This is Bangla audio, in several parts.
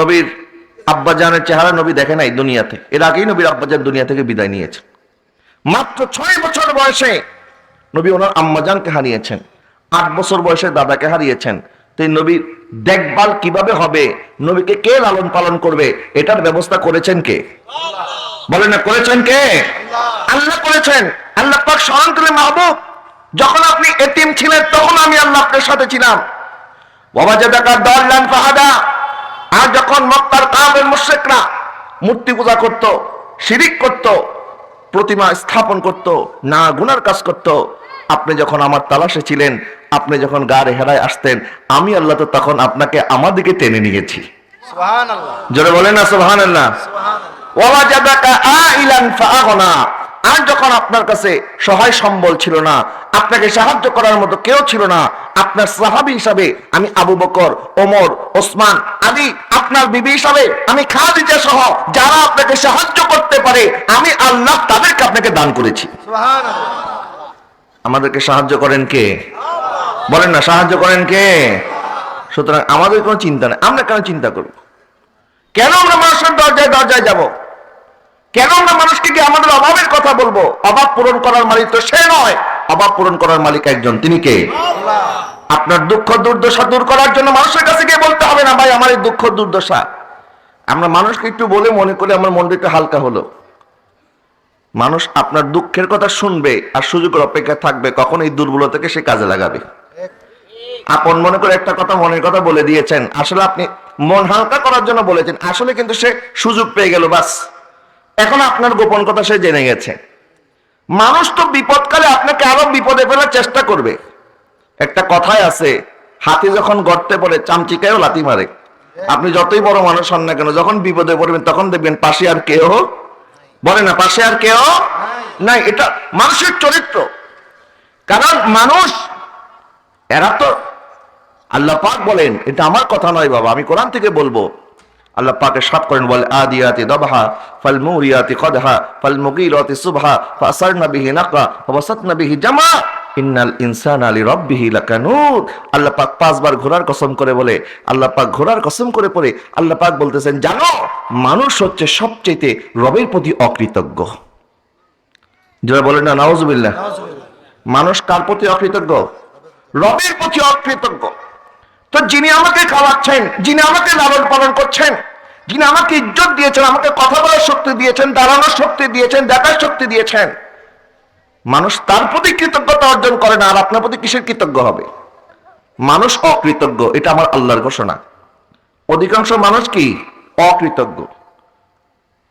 নবীর আব্বাজানের চেহারা নবী দেখে নাই দুনিয়াতে। এর আগেই নবীর আব্বাজান দুনিয়া থেকে বিদায় নিয়েছে মাত্র ছয় বছর বয়সে নবী ওনার আম্মাজানকে হারিয়েছেন। আট বছর বয়সে দাদাকে হারিয়েছেন। তো এই নবীর দেখভাল কীভাবে হবে? নবীকে কে লালন পালন করবে? এটার ব্যবস্থা করেছেন কে? বলেন না, করেছেন কে? আল্লাহ করেছেন। আল্লাহ পাক স্মরণ করে মাহবুব, যখন আপনি এতিম ছিলেন, তখন আমি আল্লাহ আপনার সাথে ছিলাম। বাবা যে বেকার দল্লান ফাহাদা। যখন মক্কার কাবের মুশ্রিকরা মূর্তি পূজা করত শিরিক করত প্রতিমা স্থাপন করত না গুনার কাজ করত আপনি যখন আমার তালাশে ছিলেন আপনি যখন গাড়ে হেরায় আসতেন আমি আল্লাহ তো তখন আপনাকে আমার দিকে টেনে নিয়েছি। জোরে বলেন না সুবহান আল্লাহ আর যখন আপনার কাছে সহায় সম্বল ছিল না আপনাকে সাহায্য করার মতো কেউ ছিল না আপনার সাহাবী হিসাবে আমি আবু বকর ওমর ওসমান আলী আপনার বিবি হিসাবে আমি খাদিজা সহ যারা আপনাকে সাহায্য করতে পারে আমি আল্লাহ তাদেরকে আপনাকে দান করেছি। আমাদেরকে সাহায্য করেন কে? বলেন না সাহায্য করেন কে? সুতরাং আমাদের কোনো চিন্তা নেই আমরা কেন চিন্তা করব? কেন আমরা মানুষের দরজায় দরজায় যাব? কেন আমরা মানুষকে গিয়ে আমাদের অভাবের কথা বলব? অভাব পূরণ করার মালিক তো সে নয়। অভাব পূরণ করার মালিক একজন তিনি কে? আপনার দুঃখ দুর্দশা দূর করার জন্য মানুষের কাছে গিয়ে বলতে হবে না ভাই আমার এই দুঃখ দুর্দশা। আমরা মানুষকে একটু বলে মনে করে আমার মনটা একটু হালকা হলো। মানুষ আপনার দুঃখের কথা শুনবে আর সুযোগের অপেক্ষা থাকবে কখন এই দুর্বলতাকে সে কাজে লাগাবে। আপন মনে করে একটা কথা মনের কথা বলে দিয়েছেন। আসলে আপনি মন হালকা করার জন্য বলেছেন। আসলে কিন্তু সে সুযোগ পেয়ে গেল বাস। এখন আপনার গোপন কথা সে জেনে গেছে। মানুষ তো বিপদকালে আপনাকে আরও বিপদে ফেলার চেষ্টা করবে। একটা কথাই আছে, হাতি যখন গর্তে পড়ে, চামচিকায়ও লাথি মারে। আপনি যতই বড় মানুষ হন না কেন, যখন বিপদে পড়বেন, তখন দেখবেন পাশে আর কেউ বলে না, পাশে আর কেউ নাই। এটা মানুষের চরিত্র। কারণ মানুষ, এরা তো আল্লাহ পাক বলেন, এটা আমার কথা নয় বাবা, আমি কোরআন থেকে বলব। আল্লাহ পাকে সাত করেন, বলে, আদিয়াতি দবহা ফাল মুরিয়াতি কদহা ফাল মুগীরাতি সুবহা, ফাসারনা বিহি নাকা ওয়াসাতনা বিহি জামা, ইন্নাল ইনসানা লিরাব্বিহি লাকানুত আল্লাহ পাক পাঁচবার ঘোড়ার কসম করে বলে, আল্লাহ পাক ঘোড়ার কসম করে পড়ে, আল্লাহ পাক বলতেছেন, জানো, মানুষ হচ্ছে সবচেয়ে রবের প্রতি অকৃতজ্ঞ। যারা বলেন না, নাউজুবিল্লাহ। মানুষ কার প্রতি অকৃতজ্ঞ? রবের প্রতি অকৃতজ্ঞ। তো যিনি আমাকে খাওয়াচ্ছেন যিনি আমাকে লালন পালন করছেন যিনি আমাকে ইজ্জত দিয়েছেন আমাকে কথা বলার শক্তি দিয়েছেন দাঁড়ানোর শক্তি দিয়েছেন দেখার শক্তি দিয়েছেন মানুষ তার প্রতি কৃতজ্ঞতা অর্জন করে না আর আপনার প্রতি কিসের কৃতজ্ঞ হবে? মানুষ অকৃতজ্ঞ এটা আমার আল্লাহর ঘোষণা। অধিকাংশ মানুষ কি? অকৃতজ্ঞ।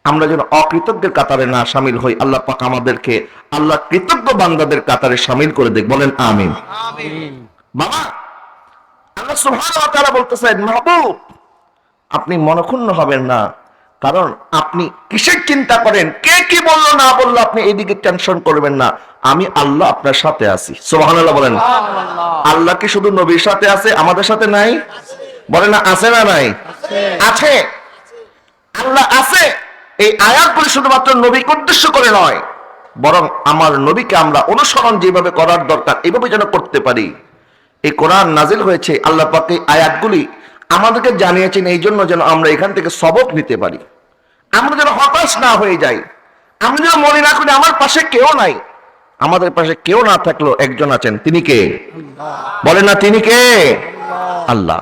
আমরা যেন অকৃতজ্ঞের কাতারে না সামিল হই আল্লাহ পাক আমাদেরকে আল্লাহ কৃতজ্ঞ বান্দাদের কাতারে সামিল করে দেখ বলেন আমিন। আমিন। বাবা আল্লাহ সুবহানাহু তাআলা বলতেছেন মাহবুব আপনি মনক্ষুণ্ণ হবেন না। কারণ আপনি কিসের চিন্তা করেন? কে কি বলল না বলল আপনি এইদিকে টেনশন করবেন না। আমি আল্লাহ আপনার সাথে আছি। সুবহানাল্লাহ বলেন। আল্লাহ কি শুধু নবীর সাথে আছে আমাদের সাথে নাই? বলেন না আছে না নাই? আছে। আল্লাহ আছে। এই আয়াতগুলি শুধুমাত্র নবীকে উদ্দেশ্য করে নয় বরং আমার নবীকে আমরা অনুসরণ যেভাবে করার দরকার এভাবে যেন করতে পারি। এই কোরআন নাজিল হয়েছে, আল্লাহ পাক আয়াতগুলি আমাদেরকে জানিয়েছেন এই জন্য যেন আমরা এখান থেকে সবক নিতে পারি। আমরা যেন হতাশ না হয়ে যাই। আমি যেন মনে না করি আমার পাশে কেউ নাই। আমাদের পাশে কেউ না থাকলেও একজন আছেন, তিনি কে? বলেন না তিনি কে? আল্লাহ।